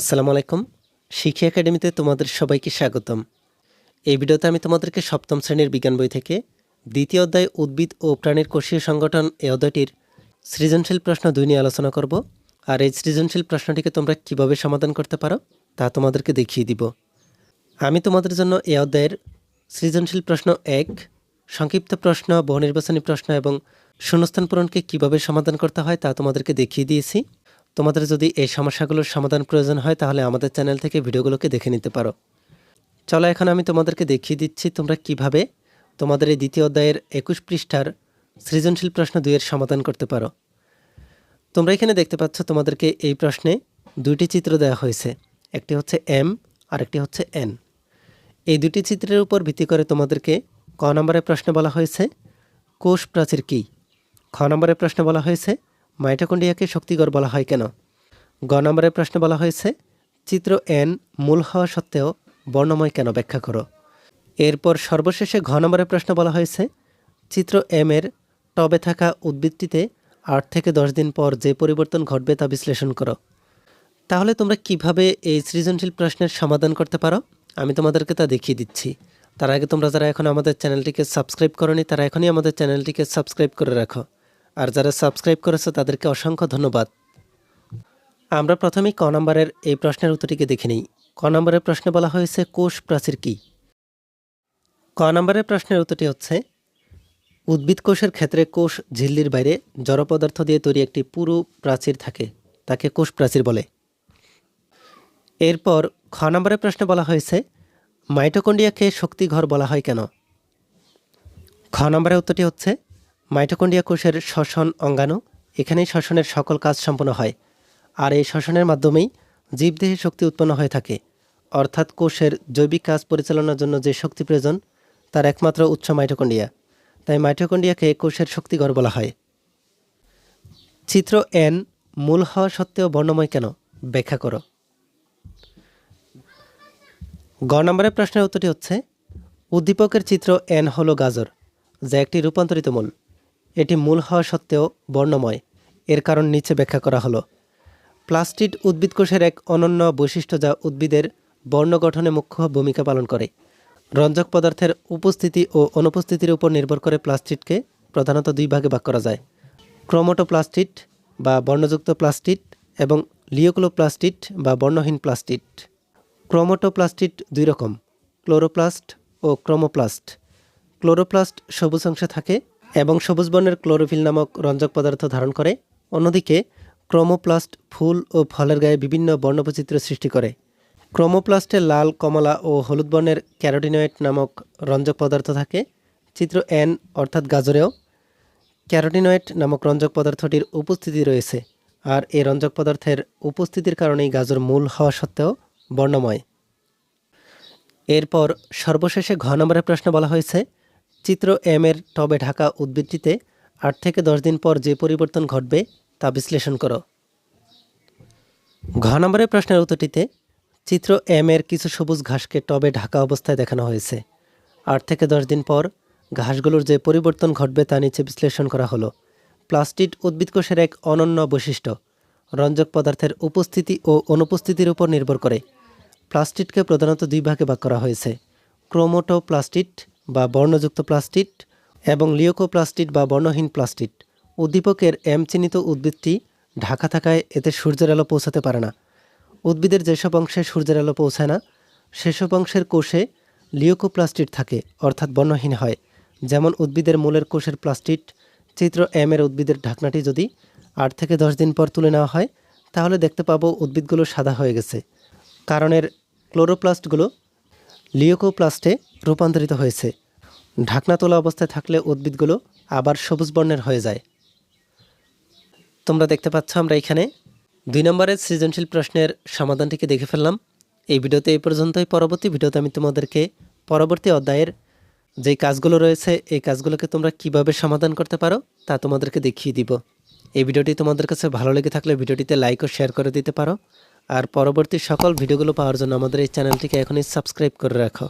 আসসালামু আলাইকুম। শিক্ষা একাডেমিতে তোমাদের সবাইকে স্বাগতম। এই ভিডিওতে আমি তোমাদেরকে সপ্তম শ্রেণির বিজ্ঞান বই থেকে দ্বিতীয় অধ্যায় উদ্ভিদ ও প্রাণীর কোষীয় সংগঠন এই অধ্যায়টির সৃজনশীল প্রশ্ন দুই নিয়ে আলোচনা করব। আর এই সৃজনশীল প্রশ্নটিকে তোমরা কীভাবে সমাধান করতে পারো তা তোমাদেরকে দেখিয়ে দিব। আমি তোমাদের জন্য এই অধ্যায়ের সৃজনশীল প্রশ্ন এক, সংক্ষিপ্ত প্রশ্ন বহুনির্বাচনী প্রশ্ন এবং শূন্যস্থান পূরণকে কীভাবে সমাধান করতে হয় তা তোমাদেরকে দেখিয়ে দিয়েছি। তোমাদের যদি এই সমস্যাগুলোর সমাধান প্রয়োজন হয়, তাহলে আমাদের চ্যানেল থেকে ভিডিওগুলোকে দেখে নিতে পারো। চলো এখন আমি তোমাদেরকে দেখিয়ে দিচ্ছি তোমরা কীভাবে তোমাদের এই দ্বিতীয় অধ্যায়ের একুশ পৃষ্ঠার সৃজনশীল প্রশ্ন দুইয়ের সমাধান করতে পারো। তোমরা এখানে দেখতে পাচ্ছ তোমাদেরকে এই প্রশ্নে দুইটি চিত্র দেওয়া হয়েছে। একটি হচ্ছে এম আর একটি হচ্ছে এন। এই দুটি চিত্রের উপর ভিত্তি করে তোমাদেরকে ক নম্বরের প্রশ্নে বলা হয়েছে, কোষ প্রাচীর কী? খ নম্বরের প্রশ্নে বলা হয়েছে মাইটোকন্ড্রিয়াকে শক্তিগর বলা হয় কেন? গ নম্বরের প্রশ্নে বলা হয়েছে, চিত্র এন মূল হওয়া সত্ত্বেও বর্ণময় কেন ব্যাখ্যা করো? এরপর সর্বশেষে ঘ নম্বরের প্রশ্ন বলা হয়েছে, চিত্র এম এর টবে থাকা উদ্ভিদটিতে আট থেকে দশ দিন পর যে পরিবর্তন ঘটবে তা বিশ্লেষণ করো। তাহলে তোমরা কীভাবে এই সৃজনশীল প্রশ্নের সমাধান করতে পারো? আমি তোমাদেরকে তা দেখিয়ে দিচ্ছি। তার আগে তোমরা যারা এখন আমাদের চ্যানেলটিকে সাবস্ক্রাইব করনি, তারা এখনই আমাদের চ্যানেলটিকে সাবস্ক্রাইব করে রাখো। আর যারা সাবস্ক্রাইব করেছে, তাদেরকে অসংখ্য ধন্যবাদ। আমরা প্রথমেই ক নম্বরের এই প্রশ্নের উত্তরটিকে দেখে নিই। ক নম্বরের প্রশ্নে বলা হয়েছে, কোষ প্রাচীর কী? ক নম্বরের প্রশ্নের উত্তরটি হচ্ছে, উদ্ভিদ কোষের ক্ষেত্রে কোষ ঝিল্লির বাইরে জড় পদার্থ দিয়ে তৈরি একটি পুরু প্রাচীর থাকে, তাকে কোষ প্রাচীর বলে। এরপর খ নম্বরের প্রশ্নে বলা হয়েছে মাইটোকন্ডিয়াকে শক্তিঘর বলা হয় কেন? খ নম্বরের উত্তরটি হচ্ছে মাইটোকন্ডিয়া কোষের শ্বসন অঙ্গাণু, এখানেই শ্বসনের সকল কাজ সম্পন্ন হয়। আর এই শ্বসনের মাধ্যমেই জীবদেহে শক্তি উৎপন্ন হয়ে থাকে। অর্থাৎ কোষের জৈবিক কাজ পরিচালনার জন্য যে শক্তি প্রয়োজন, তার একমাত্র উৎস মাইটোকন্ডিয়া তাই মাইটোকন্ডিয়াকে কোষের শক্তিঘর বলা হয়। চিত্র এন, মূল হওয়া সত্ত্বেও বর্ণময় কেন? ব্যাখ্যা করো। গ নম্বরের প্রশ্নের উত্তরটি হচ্ছে, উদ্দীপকের চিত্র এন হলো গাজর, যা একটি রূপান্তরিত মূল। এটি মূল হওয়া সত্ত্বেও বর্ণময়। এর কারণ নিচে ব্যাখ্যা করা হলো। প্লাস্টিড উদ্ভিদ কোষের এক অনন্য বৈশিষ্ট্য যা উদ্ভিদের বর্ণ গঠনে মুখ্য ভূমিকা পালন করে। রঞ্জক পদার্থের উপস্থিতি ও অনুপস্থিতির উপর নির্ভর করে প্লাস্টিডকে প্রধানত দুই ভাগে ভাগ করা যায়। ক্রোমোটোপ্লাস্টিড বা বর্ণযুক্ত প্লাস্টিড এবং লিওক্লোপ্লাস্টিড বা বর্ণহীন প্লাস্টিড। ক্রোমোটোপ্লাস্টিড দুই রকম, ক্লোরোপ্লাস্ট ও ক্রোমোপ্লাস্ট। ক্লোরোপ্লাস্ট সবুজ অংশে থাকে এবং সবুজ বর্ণের ক্লোরোফিল নামক রঞ্জক পদার্থ ধারণ করে। অন্যদিকে, ক্রোমোপ্লাস্ট ফুল ও ফলের গায়ে বিভিন্ন বর্ণবৈচিত্র্য সৃষ্টি করে। ক্রোমোপ্লাস্টে লাল, কমলা ও হলুদ বর্ণের ক্যারোটিনয়েড নামক রঞ্জক পদার্থ থাকে। চিত্র এন অর্থাৎ গাজরেও। ক্যারোটিনয়েড নামক রঞ্জক পদার্থটির উপস্থিতি রয়েছে, আর এই রঞ্জক পদার্থের উপস্থিতির কারণেই গাজর মূল হওয়া সত্ত্বেও বর্ণময়। এরপর সর্বশেষে ঘ নম্বরের প্রশ্ন বলা হয়েছে চিত্র এম এর টবে ঢাকা উদ্ভিদটিতে আট থেকে দশ দিন পর যে পরিবর্তন ঘটবে তা বিশ্লেষণ করো। ঘ নম্বরের প্রশ্নের উত্তরটিতে চিত্র এম এর কিছু সবুজ ঘাসকে টবে ঢাকা অবস্থায় দেখানো হয়েছে। আট থেকে দশ দিন পর ঘাসগুলোর যে পরিবর্তন ঘটবে তা নিচে বিশ্লেষণ করা হলো। প্লাস্টিড উদ্ভিদকোষের এক অনন্য বৈশিষ্ট্য, রঞ্জক পদার্থের উপস্থিতি ও অনুপস্থিতির উপর নির্ভর করে। প্লাস্টিডকে প্রধানত দুই ভাগে ভাগ করা হয়েছে, ক্রোমোটোপ্লাস্টিড বা বর্ণযুক্ত প্লাস্টিড এবং লিওকোপ্লাস্টিড বা বর্ণহীন প্লাস্টিড। উদ্দীপকের এম চিহ্নিত উদ্ভিদটি ঢাকা থাকায় এতে সূর্যের আলো পৌঁছাতে পারে না। উদ্ভিদের যেসব অংশে সূর্যের আলো পৌঁছায় না, সেসব অংশের কোষে লিওকোপ্লাস্টিড থাকে, অর্থাৎ বর্ণহীন হয়। যেমন উদ্ভিদের মূলের কোষের প্লাস্টিড, চিত্র এম এর উদ্ভিদের ঢাকনাটি যদি আট থেকে দশ দিন পর তুলে নেওয়া হয়, তাহলে দেখতে পাবো উদ্ভিদগুলো সাদা হয়ে গেছে। কারণের ক্লোরোপ্লাস্টগুলো লিওকোপ্লাস্টে রূপান্তরিত হয়েছে। ঢাকনা তোলা অবস্থায় থাকলে উদ্ভিদগুলো আবার সবুজ বর্ণের হয়ে যায়। তোমরা দেখতে পাচ্ছ আমরা এখানে দুই নম্বরের সৃজনশীল প্রশ্নের সমাধানটিকে দেখে ফেললাম। এই ভিডিওতে এই পর্যন্তই। পরবর্তী ভিডিওতে আমি তোমাদেরকে পরবর্তী অধ্যায়ের যেই কাজগুলো রয়েছে, এই কাজগুলোকে তোমরা কীভাবে সমাধান করতে পারো তা তোমাদেরকে দেখিয়ে দিব। এই ভিডিওটি তোমাদের কাছে ভালো লেগে থাকলে ভিডিওটিতে লাইক ও শেয়ার করে দিতে পারো। আর পরবর্তী সকল ভিডিওগুলো পাওয়ার জন্য আমাদের এই চ্যানেলটিকে এখনই সাবস্ক্রাইব করে রাখো।